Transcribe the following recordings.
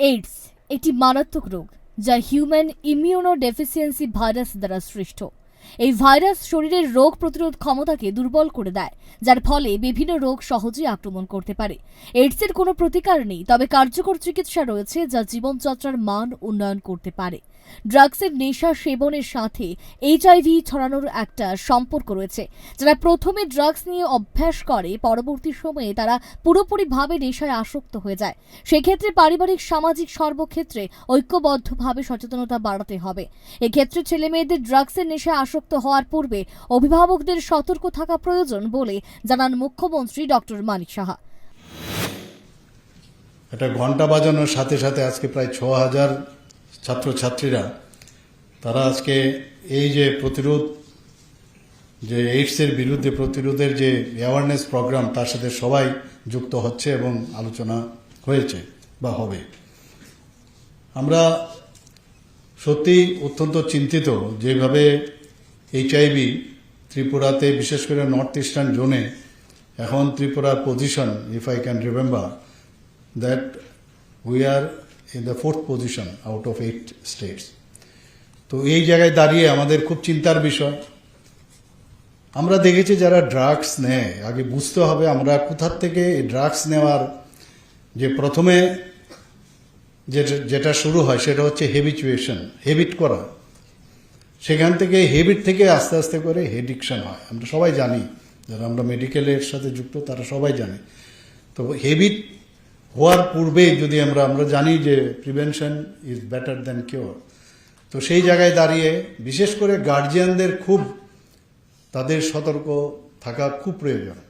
AIDS একটি মারাত্মক রোগ যা হিউম্যান ইমিউনো ডেফিসিয়েন্সি ভাইরাস দ্বারা সৃষ্ট। এই ভাইরাস শরীরের রোগ প্রতিরোধ ক্ষমতাকে দুর্বল করে দেয়, যার ফলে বিভিন্ন রোগ সহজেই আক্রমণ করতে পারে। এইডসের কোনো প্রতিকার নেই, তবে কার্যকর চিকিৎসা রয়েছে যা জীবনযাত্রার মান উন্নয়ন করতে পারে। ড্রাগসের নেশা সেবনের সাথে এইচআইভি ছড়ানোর একটা সম্পর্ক রয়েছে। যারা প্রথমে ড্রাগস নিয়ে অভ্যাস করে, পরবর্তী সময়ে তারা পুরোপুরিভাবে নেশায় আসক্ত হয়ে যায়। সেক্ষেত্রে পারিবারিক, সামাজিক সর্বক্ষেত্রে ঐক্যবদ্ধভাবে সচেতনতা বাড়াতে হবে। এক্ষেত্রে ছেলে মেয়েদের ড্রাগসের নেশায় আসক্ত হওয়ার পূর্বে অভিভাবকদের সতর্ক থাকা প্রয়োজন বলে জানান মুখ্যমন্ত্রী ডক্টর মানিক সাহা। একটা ঘণ্টা বাজানোর সাথে সাথে আজকে প্রায় ছ হাজার ছাত্রছাত্রীরা, তারা আজকে এই যে প্রতিরোধ, যে এইডসের বিরুদ্ধে প্রতিরোধের যে অ্যাওয়ারনেস প্রোগ্রাম তার সাথে সবাই যুক্ত হচ্ছে এবং আলোচনা হয়েছে বা হবে। আমরা সত্যি অত্যন্ত চিন্তিত যেভাবে এইচআইভি ত্রিপুরাতে, বিশেষ করে নর্থ ইস্টার্ন জোনে এখন ত্রিপুরার position if I can remember that we are in the fourth position out of eight states. তো এই জায়গায় দাঁড়িয়ে আমাদের খুব চিন্তার বিষয়। আমরা দেখেছি যারা ড্রাগস নেয়, আগে বুঝতে হবে আমরা কোথার থেকে এই ড্রাগস নেওয়ার যে প্রথমে যেটা শুরু হয় সেটা হচ্ছে হেবিচুয়েশন হেবিট করা। সেখান থেকে হেবিট থেকে আস্তে আস্তে করে হেডিকশন হয়। আমরা সবাই জানি, যারা আমরা মেডিকেলের সাথে যুক্ত তারা সবাই জানে। তো হেবিট হওয়ার পূর্বেই যদি আমরা আমরা জানি যে prevention is better than cure তো সেই জায়গায় দাঁড়িয়ে বিশেষ করে গার্জিয়ানদের খুব, তাদের সতর্ক থাকা খুব প্রয়োজন।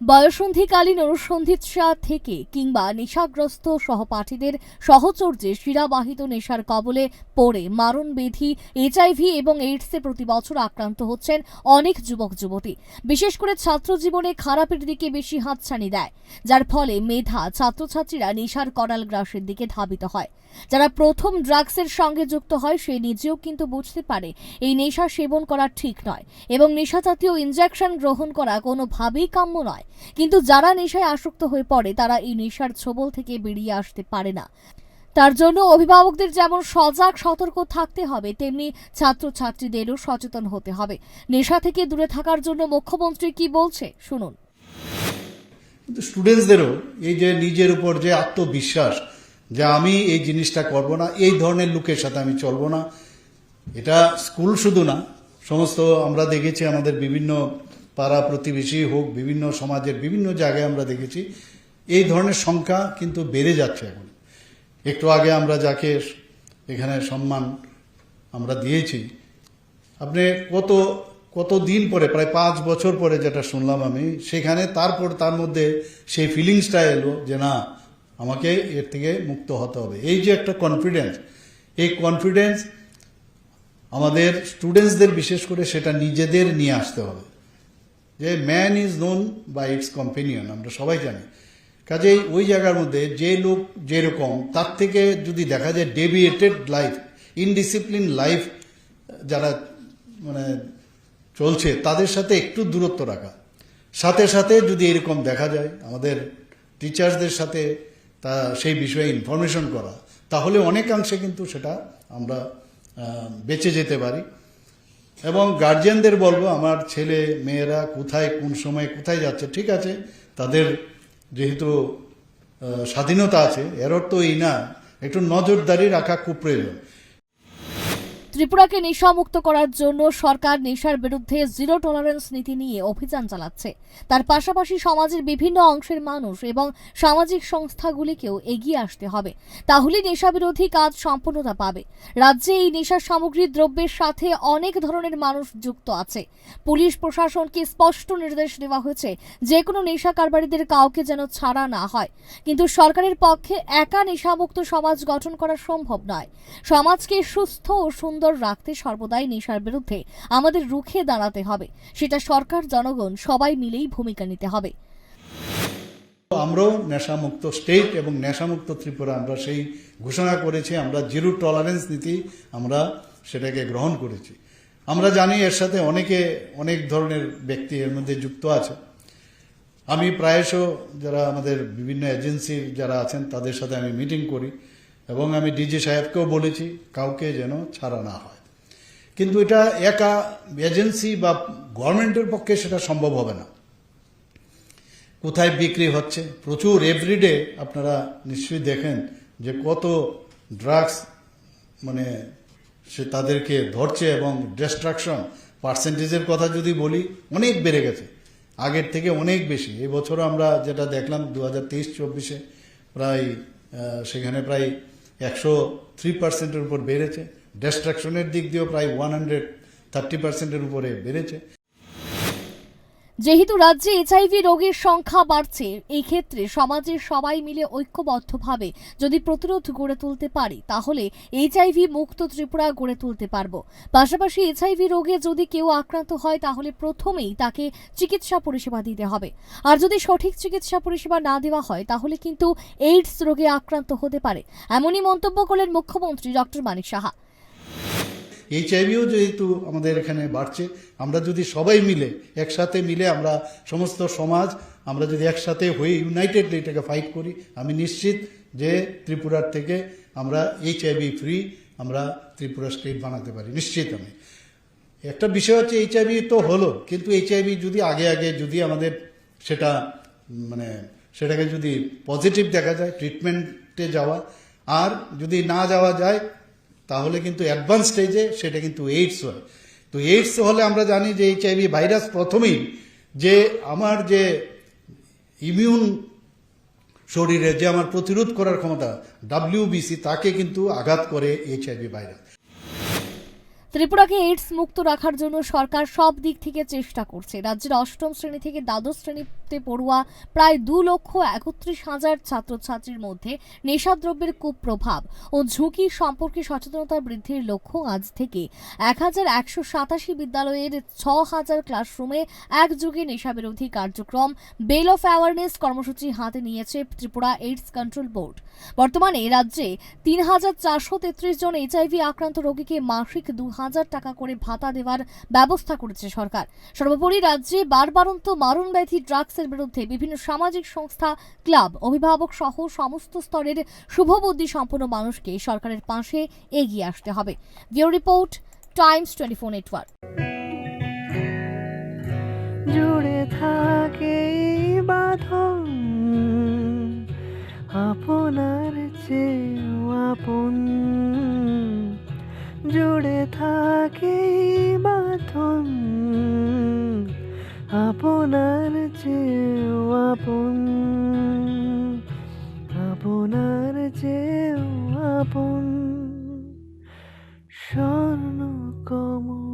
বয়সন্ধিকালীন অনুসন্ধিৎসা থেকে কিংবা নেশাগ্রস্ত সহপাঠীদের সহচর্যে শিরাবাহিত নেশার কবলে পড়ে মারণ বেধি এইচআইভি এবং এইডসে প্রতি বছর আক্রান্ত হচ্ছেন অনেক যুবক, যুবতী। বিশেষ করে ছাত্র জীবনে খারাপের দিকে বেশি হাতছানি দেয়, যার ফলে মেধা, ছাত্রছাত্রীরা নেশার করাল গ্রাসের দিকে ধাবিত হয়। যারা প্রথম ড্রাগসের সঙ্গে যুক্ত হয়, সে নিজেও কিন্তু বুঝতে পারে এই নেশা সেবন করা ঠিক নয় এবং নেশা জাতীয় ইনজেকশন গ্রহণ করা কোনোভাবেই কাম্য নয়। কিন্তু যারা নেশায় আসক্ত হয়ে পড়ে, তারা এই নেশার ছোবল থেকে বেরিয়ে আসতে পারে না। তার জন্য অভিভাবকদের যেমন সজাগ, সতর্ক থাকতে হবে, তেমনি ছাত্রছাত্রীদেরও সচেতন হতে হবে। নেশা থেকে দূরে থাকার জন্য মুখ্যমন্ত্রী কি বলছে? শুনুন। স্টুডেন্টসদেরও এই যে নিজের উপর যে আত্মবিশ্বাস যে আমি এই জিনিসটা করব না, এই ধরনের লোকের সাথে আমি চলবো না, এটা স্কুল শুধু না, সমস্ত আমরা দেখেছি আমাদের বিভিন্ন পাড়া প্রতিবেশী হোক, বিভিন্ন সমাজের বিভিন্ন জায়গায় আমরা দেখেছি, এই ধরনের সংখ্যা কিন্তু বেড়ে যাচ্ছে এখন। একটু আগে আমরা যাকে এখানে সম্মান আমরা দিয়েছি, আপনি কত কত দিন পরে, প্রায় পাঁচ বছর পরে যেটা শুনলাম আমি, সেখানে তারপর তার মধ্যে সেই ফিলিংসটা এলো যে না, আমাকে এর থেকে মুক্ত হতে হবে। এই যে একটা কনফিডেন্স এই কনফিডেন্স আমাদের স্টুডেন্টসদের বিশেষ করে সেটা নিজেদের নিয়ে আসতে হবে। যে man is known by its companion আমরা সবাই জানি। কাজেই ওই জায়গার মধ্যে যে লোক যেরকম, তার থেকে যদি দেখা যায় ডেভিয়েটেড লাইফ ইনডিসিপ্লিন লাইফ যারা মানে চলছে, তাদের সাথে একটু দূরত্ব রাখা। সাথে সাথে যদি এরকম দেখা যায়, আমাদের টিচার্সদের সাথে তা সেই বিষয়ে ইনফরমেশন করা, তাহলে অনেকাংশে কিন্তু সেটা আমরা বেঁচে যেতে পারি। এবং গার্জেনদের বলব, আমার ছেলে, মেয়েরা কোথায়, কোন সময় কোথায় যাচ্ছে, ঠিক আছে? তাদের যেহেতু স্বাধীনতা আছে এর অর্থ এই না, একটু নজরদারি রাখা খুব প্রয়োজন। ত্রিপুরাকে নেশামুক্ত করার জন্য সরকার নেশার বিরুদ্ধে জিরো টলারেন্স নীতি নিয়ে অভিযান চালাচ্ছে। তার পাশাপাশি সমাজের বিভিন্ন অংশের মানুষ এবং সামাজিক সংস্থাগুলিকেও এগিয়ে আসতে হবে। তাহলে নেশা বিরোধী কাজ সম্পূর্ণতা পাবে। রাজ্যে এই নেশা সামগ্রী দ্রব্যের সাথে অনেক ধরনের মানুষ যুক্ত আছে। পুলিশ প্রশাসনকে স্পষ্ট নির্দেশ দেওয়া হয়েছে যে কোনো নেশা কারবারিদের কাউকে যেন ছাড়া না হয়। কিন্তু সরকারের পক্ষে একা নেশামুক্ত সমাজ গঠন করা সম্ভব নয়। সমাজকে সুস্থ ও সুন্দর রাখতে সর্বদাই নেশার বিরুদ্ধে আমাদের রুখে দাঁড়াতে হবে। সেটা সরকার, জনগণ সবাই মিলেই ভূমিকা নিতে হবে। আমরাও নেশামুক্ত স্টেট এবং নেশামুক্ত ত্রিপুরা, আমরা সেই ঘোষণা করেছি, আমরা জিরো টলারেন্স নীতি আমরা সেটাকে গ্রহণ করেছি। আমরা জানি এর সাথে অনেকে, অনেক ধরনের ব্যক্তি এর মধ্যে যুক্ত আছে। আমি প্রায়শ যারা আমাদের বিভিন্ন এজেন্সির যারা আছেন, তাদের সাথে আমি মিটিং করি। এবং আমি ডিজি সাহেবকেও বলেছি, কাউকে যেন ছাড়া না হয়। কিন্তু এটা একা এজেন্সি বা গভর্নমেন্টের পক্ষে সেটা সম্ভব হবে না। কোথায় বিক্রি হচ্ছে? প্রচুর এভরিডে আপনারা নিশ্চয়ই দেখেন যে কত ড্রাগস মানে সে তাদেরকে ধরছে এবং ডিস্ট্রাকশন পার্সেন্টেজের কথা যদি বলি, অনেক বেড়ে গেছে। আগের থেকে অনেক বেশি। এই বছরও আমরা যেটা দেখলাম, দু হাজার তেইশ, চব্বিশে প্রায় সেখানে প্রায় একশো থ্রি পার্সেন্টের উপর বেড়েছে। ডিস্ট্রাকশনের দিক দিয়েও প্রায় ওয়ান হান্ড্রেড থার্টি পার্সেন্টের উপরে বেড়েছে। যেহেতু রাজ্যে এইচআইভি রোগীর সংখ্যা বাড়ছে এই ক্ষেত্রে সমাজের সবাই মিলে ঐক্যবদ্ধভাবে যদি প্রতিরোধ গড়ে তুলতে পারি, তাহলে এইচআইভি মুক্ত ত্রিপুরা গড়ে তুলতে পারব। পাশাপাশি এইচআইভি রোগে যদি কেউ আক্রান্ত হয়, তাহলে প্রথমেই তাকে চিকিৎসা পরিষেবা দিতে হবে। আর যদি সঠিক চিকিৎসা পরিষেবা না দেওয়া হয়, তাহলে কিন্তু এইডস রোগে আক্রান্ত হতে পারে। এমনই মন্তব্য করলেন মুখ্যমন্ত্রী ডক্টর মানিক সাহা। এইচআইভিও যেহেতু আমাদের এখানে বাড়ছে, আমরা যদি সবাই মিলে একসাথে মিলে আমরা সমস্ত সমাজ, আমরা যদি একসাথে হয়ে ইউনাইটেডলি এটাকে ফাইট করি, আমি নিশ্চিত যে ত্রিপুরার থেকে আমরা এইচআইভি ফ্রি আমরা ত্রিপুরা স্টেট বানাতে পারি, নিশ্চিত আমি। একটা বিষয় হচ্ছে এইচআইভি তো হলো, কিন্তু এইচআইভি যদি আগে আগে যদি আমাদের সেটা মানে সেটাকে যদি পজিটিভ দেখা যায় ট্রিটমেন্টে যাওয়া, আর যদি না যাওয়া যায় তাহলে কিন্তু অ্যাডভান্স স্টেজে সেটা কিন্তু এইডস হয়। তো এইডস হলে আমরা জানি যে এইচআইভি ভাইরাস প্রথমেই যে আমার যে ইমিউন শরীরে যে আমার প্রতিরোধ করার ক্ষমতা ডাব্লিউবিসি তাকে কিন্তু আঘাত করে এইচআইভি ভাইরাস ত্রিপুরাকে এইডস মুক্ত রাখার জন্য সরকার সব দিক থেকে চেষ্টা করছে। রাজ্যের অষ্টম শ্রেণি থেকে দ্বাদশ শ্রেণীতে পড়ুয়া প্রায় দু লক্ষ একত্রিশ হাজার ছাত্রছাত্রীর মধ্যে নেশাদ্রব্যের কুপ্রভাব ও ঝুঁকি সম্পর্কে সচেতনতা বৃদ্ধির লক্ষ্য আজ থেকে এক হাজার একশো সাতাশি বিদ্যালয়ের ছ হাজার ক্লাসরুমে একযোগে নেশাবিরোধী কার্যক্রম বেল অফ অ্যাওয়ারনেস কর্মসূচি হাতে নিয়েছে ত্রিপুরা এইডস কন্ট্রোল বোর্ড। বর্তমানে রাজ্যে তিন হাজার চারশো তেত্রিশ জন এইচআইভি আক্রান্ত রোগীকে মাসিক দু হাজার টাকা করে ভাতা দেওয়ার ব্যবস্থা করেছে সরকার। সর্বোপরি রাজ্যে বারবারন্ত মারণ ব্যাধি ড্রাগসের বিরুদ্ধে বিভিন্ন সামাজিক সংস্থা, ক্লাব, অভিভাবক সহ সমস্ত স্তরের শুভবুদ্ধি সম্পন্ন মানুষকে সরকারের পাশে এগিয়ে আসতে হবে। Bureau report, Times twenty four network. জুড়ে থাকে বাঁধন, আপনার চেয়েও আপন। জুড়ে থাকে বাঁধন আপনার চেউ আপন আপনার চেউ আপন স্বর্ণ কমল